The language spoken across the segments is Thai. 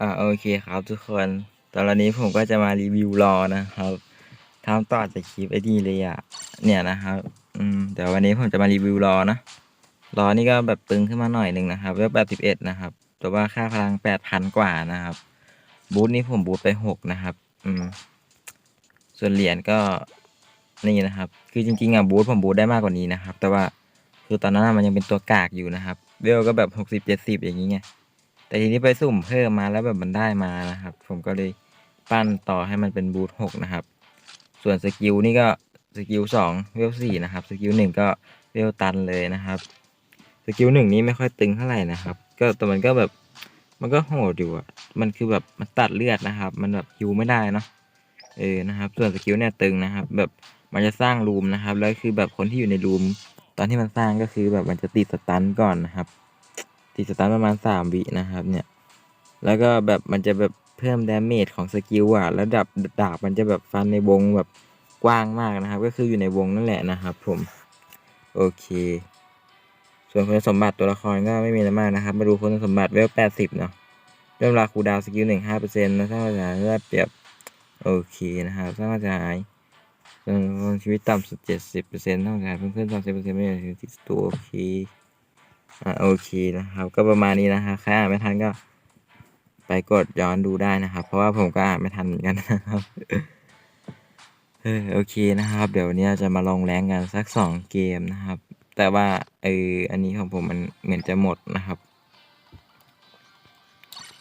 อ่าโอเคครับทุกคน ตอนนี้ผมก็จะมารีวิวรอนะครับทำต่อจากคลิปไอ้นี่เลยอะ เนี่ยนะครับ อืมเดี๋ยววันนี้ผมจะมารีวิวรอนะรอนี่ก็แบบตึงขึ้นมาหน่อยหนึ่งนะครับเวลแปดสิบเอ็ดนะครับแต่ว่าค่าพลังแปดพันกว่านะครับ บูทนี้ผมบูทไปหกนะครับ อืม ส่วนเหรียญก็นี่นะครับ คือจริงๆอะบูทผมบูทได้มากกว่านี้นะครับ แต่ว่าคือตอนนั้นมันยังเป็นตัวกากอยู่นะครับ เวลก็แบบหกสิบเจ็ดสิบอย่างนี้ไง แต่ทีนี้ไปสุ่มเพิ่มมาแล้วแบบมันได้มานะครับ ผมก็เลยปั้นต่อให้มันเป็นบูทหกนะครับ ส่วนสกิลนี่ก็สกิลสองเวลสี่นะครับสกิลหนึ่งก็เวลตันเลยนะครับสกิลหนึ่งนี้ไม่ค่อยตึงเท่าไหร่นะครับ ก็แต่มันก็แบบมันก็โหดอยู่อะมันคือแบบมันตัดเลือดนะครับ มันแบบฮิวไม่ได้เนาะเออนะครับ ส่วนสกิลเนี่ยตึงนะครับ แบบมันจะสร้างรูมนะครับ แล้วคือแบบคนที่อยู่ในรูม ตอนที่มันสร้างก็คือแบบมันจะติดสตันก่อนนะครับ ติดสตาร์ประมาณสามวินะครับเนี่ย แล้วก็แบบมันจะแบบเพิ่มดาเมจของสกิลอะแล้วดับดาบมันจะแบบฟันในวงแบบกว้างมากนะครับ ก็คืออยู่ในวงนั่นแหละนะครับ ผม โอเค ส่วนคุณสมบัติตัวละครก็ไม่มีอะไรมากนะครับ มาดูคุณสมบัติเวลแปดสิบเนาะเริ่มราคูดาวสกิลหนึ่งห้าเปอร์เซ็นต์นะสร้างปัญหาได้เปรียบโอเคนะครับสร้างปัญหาจนชีวิตต่ำสุดเจ็ดสิบเปอร์เซ็นต์เท่ากันเพิ่มขึ้นสามสิบเปอร์เซ็นต์ไม่ได้ถึงติดตัวโอเค อ่าโอเคนะครับ ก็ประมาณนี้นะครับใครอ่านไม่ทันก็ ไปกดย้อนดูได้นะครับ เพราะว่าผมก็อ่านไม่ทันเหมือนกันนะครับเออโอเคนะครับ เดี๋ยววันนี้เราจะมาลองแรงกันสักสองเกมนะครับ แต่ว่าเอออันนี้ของผมมันเหมือนจะหมดนะครับ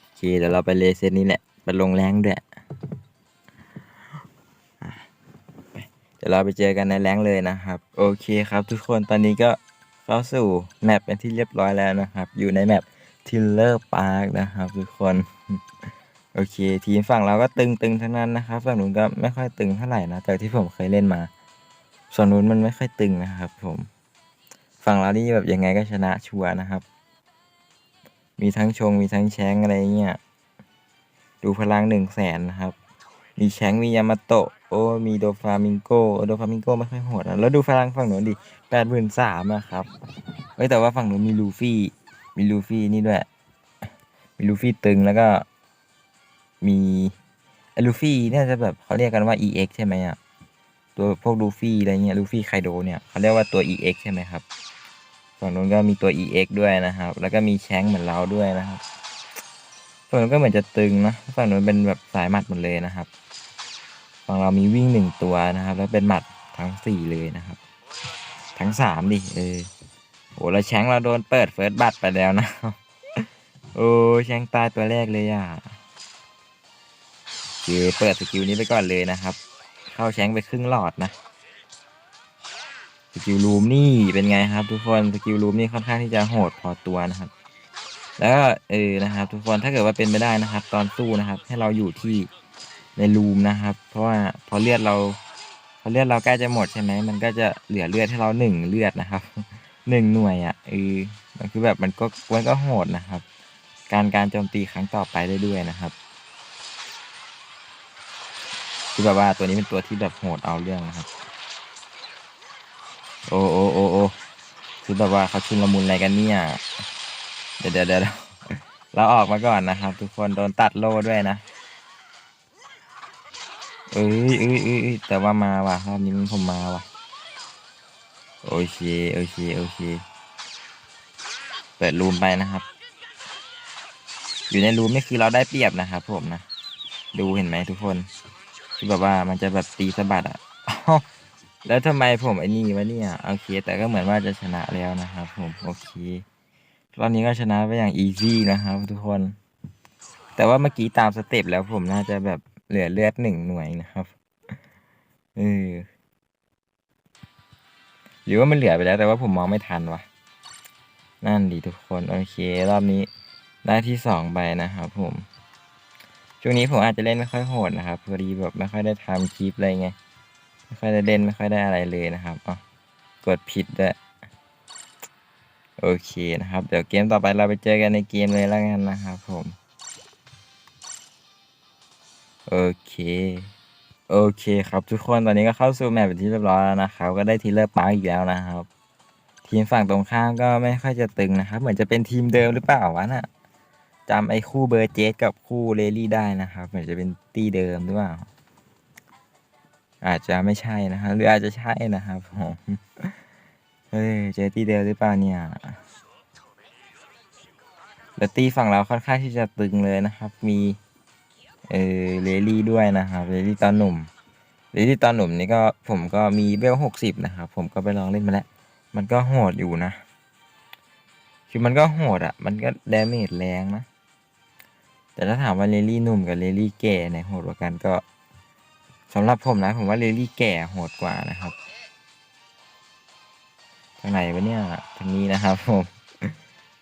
โอเคเดี๋ยวเราไปเลเซนนี้แหละไปลงแรงด้วยอะเดี๋ยวเราไปเจอกันในแรงเลยนะครับ โอเคครับทุกคนตอนนี้ก็ เข้าสู่แมปเป็นที่เรียบร้อยแล้วนะครับ อยู่ในแมปทิลเลอร์พาร์คนะครับ ทุกคน โอเค ทีมฝั่งเราก็ตึงๆทั้งนั้นนะครับฝั่งนู้นก็ไม่ค่อยตึงเท่าไหร่นะจากที่ผมเคยเล่นมาส่วนนู้นมันไม่ค่อยตึงนะครับ ผม ฝั่งเรานี่แบบยังไงก็ชนะชัวร์นะครับ มีทั้งชงมีทั้งแชงอะไรเงี้ยดูพลังหนึ่งแสนนะครับ มีแชงมียามาโตะ โอ้มีโดฟามิงโกโดฟามิงโกไม่ค่อยโหดนะแล้วดูพลังฝั่งนู้นดิแปดหมื่นสามอะครับเฮ้ยแต่ว่าฝั่งนู้มีลูฟี่ มีลูฟี่นี่ด้วย มีลูฟี่ตึงแล้วก็ มีลูฟี่เนี่ยจะแบบเขาเรียกกันว่า EX ใช่ไหมอะตัวพวกลูฟี่อะไรเงี้ยลูฟี่ไคโดเนี่ยเขาเรียกว่าตัว EX ใช่ไหมครับฝั่งนู้นก็มีตัว EX ด้วยนะครับ แล้วก็มีแชงเหมือนเราด้วยนะครับ ฝั่งนู้นก็เหมือนจะตึงนะ ฝั่งนู้นเป็นแบบสายหมัดหมดเลยนะครับ ฝั่งเรามีวิ่งหนึ่งตัวนะครับ แล้วเป็นหมัดทั้งสี่เลยนะครับ ทั้งสามดิเออโอ้แล้วแชงเราโดนเปิดเฟิร์สบัตไปแล้วนะโอ้แชงตายตัวแรกเลยอะโอเคเปิดสกิลนี้ไปก่อนเลยนะครับ เข้าแชงไปครึ่งหลอดนะสกิลรูมนี่เป็นไงครับ ทุกคนสกิลรูมนี่ค่อนข้างที่จะโหดพอตัวนะครับ แล้วเออนะครับ ทุกคนถ้าเกิดว่าเป็นไปได้นะครับ ตอนสู้นะครับ ให้เราอยู่ที่ ในรูมนะครับ เพราะว่าพอเลือดเราพอเลือดเราใกล้จะหมดใช่ไหมมันก็จะเหลือเลือดให้เราหนึ่งเลือดนะครับหนึ่งหน่วยอะเออมันคือแบบมันก็มันก็โหดนะครับ การการโจมตีครั้งต่อไปได้ด้วยนะครับ คือแบบว่าตัวนี้เป็นตัวที่แบบโหดเอาเรื่องนะครับ โอ้โอ้โอ้โอ้คือแบบว่าเขาชุนละมุนอะไรกันเนี่ยเดี๋ยวเดี๋ยวเดี๋ยวเราออกมาก่อนนะครับ ทุกคนโดนตัดโล่ด้วยนะ อ้ยเอ้ยเอ้ยเอ้ยแต่ว่ามาว่ะรอบนี้มันผมมาว่ะ โอเค โอเค โอเค เปิดรูมไปนะครับ อยู่ในรูมนี่คือเราได้เปรียบนะครับผมนะ ดูเห็นไหมทุกคนคือแบบว่ามันจะแบบตีสะบัดอะ แล้วทำไมผมไอ้นี่วะเนี่ย โอเค แต่ก็เหมือนว่าจะชนะแล้วนะครับผม โอเค รอบนี้ก็ชนะไปอย่างอีซี่นะครับทุกคน แต่ว่าเมื่อกี้ตามสเต็ปแล้วผมน่าจะแบบ เหลือเลือดหนึ่งหน่วยนะครับเออหรือว่ามันเหลือไปแล้วแต่ว่าผมมองไม่ทันวะนั่นดีทุกคนโอเค รอบนี้ได้ที่สองไปนะครับผม ช่วงนี้ผมอาจจะเล่นไม่ค่อยโหดนะครับพอดีแบบไม่ค่อยได้ทำคลิปอะไรไงไม่ค่อยได้เล่นไม่ค่อยได้อะไรเลยนะครับอ๋อกดผิดด้วยโอเคนะครับ เดี๋ยวเกมต่อไปเราไปเจอกันในเกมเลยแล้วกันนะครับผม โอเค โอเคครับทุกคนตอนนี้ก็เข้าสู่แมปเป็นที่เรียบร้อยแล้วนะครับ ก็ได้ทีเลอร์ปาร์กอีกแล้วนะครับ ทีมฝั่งตรงข้ามก็ไม่ค่อยจะตึงนะครับ เหมือนจะเป็นทีมเดิมหรือเปล่าวะน่ะจำไอ้คู่เบอร์เจสกับคู่เลลี่ได้นะครับ เหมือนจะเป็นตี้เดิมหรือเปล่า อาจจะไม่ใช่นะครับหรืออาจจะใช่นะครับผมเฮ้ยเจอตี้เดิมหรือเปล่าเนี่ยแล้วตี้ฝั่งเราค่อนข้างที่จะตึงเลยนะครับ มี เออเลลี่ด้วยนะครับเลลี่ตอนหนุ่มเลลี่ตอนหนุ่มนี่ก็ผมก็มีเบลหกสิบนะครับผมก็ไปลองเล่นมาแล้ว มันก็โหดอยู่นะ คือมันก็โหดอะ่ะ มันก็ดาเมจแรงนะ แต่ถ้าถามว่าเลลี่หนุ่มกับเลลี่แก่ไหนโหดกว่ากันก็สำหรับผมนะ ผมว่าเลลี่แก่โหดกว่านะครับทางไหนวะเนี่ยทางนี้นะครับผม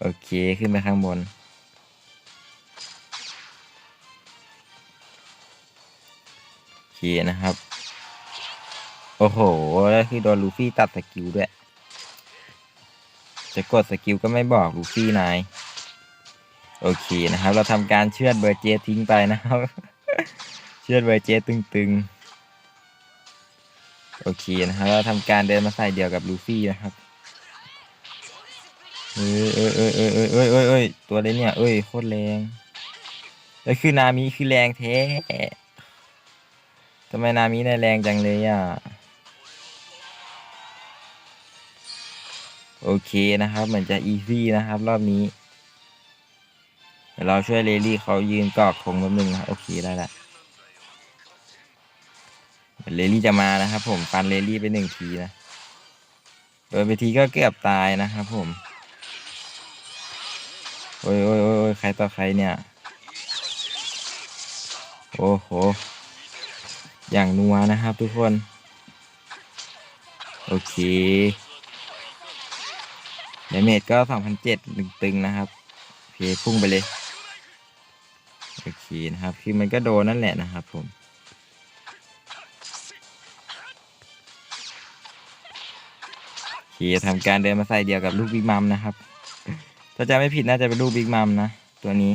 โอเคขึ้นไปข้างบน เคนะครับ โอ้โห แล้วคือโดนลูฟี่ตัดสกิลด้วย จะกดสกิลก็ไม่บอกลูฟี่นายโอเคนะครับ เราทำการเชือดเบอร์เจทิ้งไปนะครับ เชือดเบอร์เจตึงๆ โอเคนะครับ เราทำการเดินมาใส่เดียวกับลูฟี่นะครับเอ้ยเอ้ยเอ้ยเอ้ยเอ้ยเอ้ยเอ้ยตัวเลยเนี่ย เอ้ยโคตรแรง แล้วคือนามิคือแรงแท้ ทำไมนามิได้แรงจังเลยอะ โอเคนะครับ เหมือนจะอีซี่นะครับ รอบนี้เดี๋ยวเราช่วยเลลี่เขายืนกอกธงแป๊บนึงนะโอเคได้ละเดี๋ยวเลลี่จะมานะครับ ผมฟันเลลี่ไปหนึ่งทีนะโดนไปทีก็เกือบตายนะครับผมโอ้โอ้ยโอ้ยโอ้ยใครต่อใครเนี่ย โอ้โห อย่างนัวนะครับทุกคน โอเคเดเมจก็สองพันเจ็ดตึงๆนะครับโอเคพุ่งไปเลยโอเคนะครับคือมันก็โดนนั่นแหละนะครับผมโอเคทำการเดินมาใส่เดียวกับลูกบิ๊กมัมนะครับ ถ้าจะไม่ผิดน่าจะเป็นลูกบิ๊กมัมนะ ตัวนี้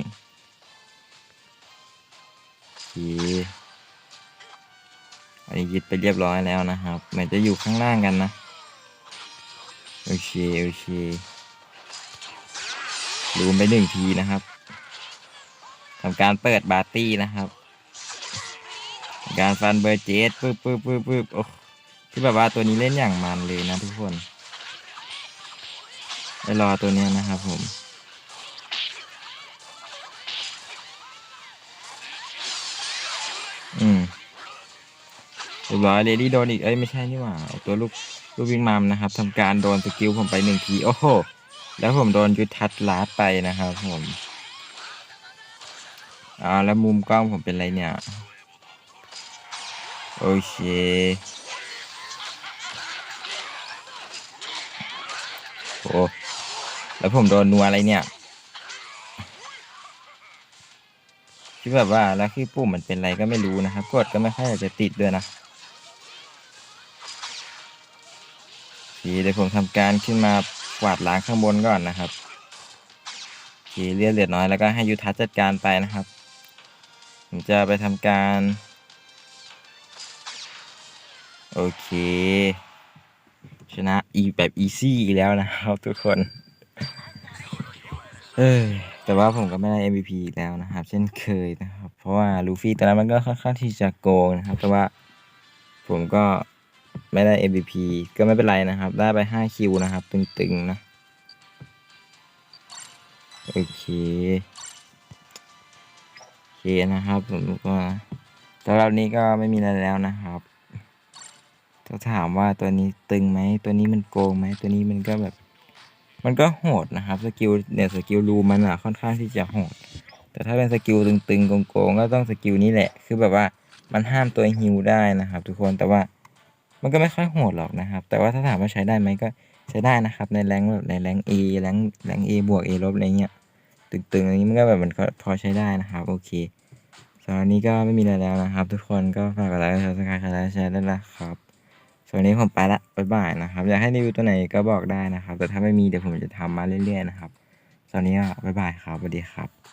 อันนี้ยึดไปเรียบร้อยแล้วนะครับมือนจะอยู่ข้างล่างกันนะ โอเค โอเคลูมไปหนึ่งทีนะครับทำการเปิดบาร์ตี้นะครับ การฟันเบอร์เจสปึ๊บปึ๊บปึ๊บปึ๊บโอ้ที่แบบว่าตัวนี้เล่นอย่างมันเลยนะทุกคนไปรอตัวนี้นะครับผม บร้อยเลดี้โดนอีก เอ้ยไม่ใช่นี่หว่าเอาตัวลูกลูกวิ่งมามนะครับทำการโดนสกิลผมไปหนึ่งทีโอ้โหแล้วผมโดนยุทธัดลาดไปนะครับผมอ่าแล้วมุมกล้องผมเป็นไรเนี่ย โอเคโอ้แล้วผมโดนนัวอะไรเนี่ยคือแบบว่าแล้วคือปุ่มมันเป็นอะไรก็ไม่รู้นะครับ กดก็ไม่ค่อยอากจะติดด้วยนะ เคเดี๋ยวผมทำการขึ้นมากวาดล้างข้างบนก่อนนะครับโอเคเลือดเหลือน้อยแล้วก็ให้ยุทธจัดการไปนะครับ ผมจะไปทำการ โอเค ชนะอีแบบอีซี่อีแล้วนะครับทุกคน เอ้ยแต่ว่าผมก็ไม่ได้ MVP อีกแล้วนะครับ เช่นเคยนะครับ เพราะว่าลูฟี่ตอนนั้นมันก็ค่อนข้างที่จะโกงนะครับ แต่ว่าผมก็ ไม่ได้ MVP ก็ไม่เป็นไรนะครับ ได้ไป 5 คิวนะครับ ตึงๆนะ โอเค โอเคนะครับผมก็สำหรับนี้ก็ไม่มีอะไรแล้วนะครับ ถ้าถามว่าตัวนี้ตึงไหม ตัวนี้มันโกงไหม ตัวนี้มันก็แบบ มันก็โหดนะครับ สกิลเนี่ยสกิลรูมันอะค่อนข้างที่จะโหด แต่ถ้าเป็นสกิลตึงๆโกงๆก็ต้องสกิลนี้แหละ คือแบบว่ามันห้ามตัวฮิวได้นะครับ ทุกคน แต่ว่า มันก็ไม่ค่อยโหดหรอกนะครับ แต่ว่าถ้าถามว่าใช้ได้ไหมก็ใช้ได้นะครับ ในแรงแบบในแรงเอแรงแรงเอบวกเอลบอะไรเงี้ยตึงๆอันนี้มันก็แบบมันก็พอใช้ได้นะครับโอเคสำหรับวันนี้ก็ไม่มีอะไรแล้วนะครับ ทุกคนก็ฝากกดไลค์กดซับสไครต์กดไลค์แชร์ด้วยนะครับส่วนนี้ผมไปละบ๊ายบายนะครับ อยากให้รีวิวตัวไหนก็บอกได้นะครับ แต่ถ้าไม่มีเดี๋ยวผมจะทำมาเรื่อยๆนะครับสำหรับวันนี้ก็บ๊ายบายครับสวัสดีครับ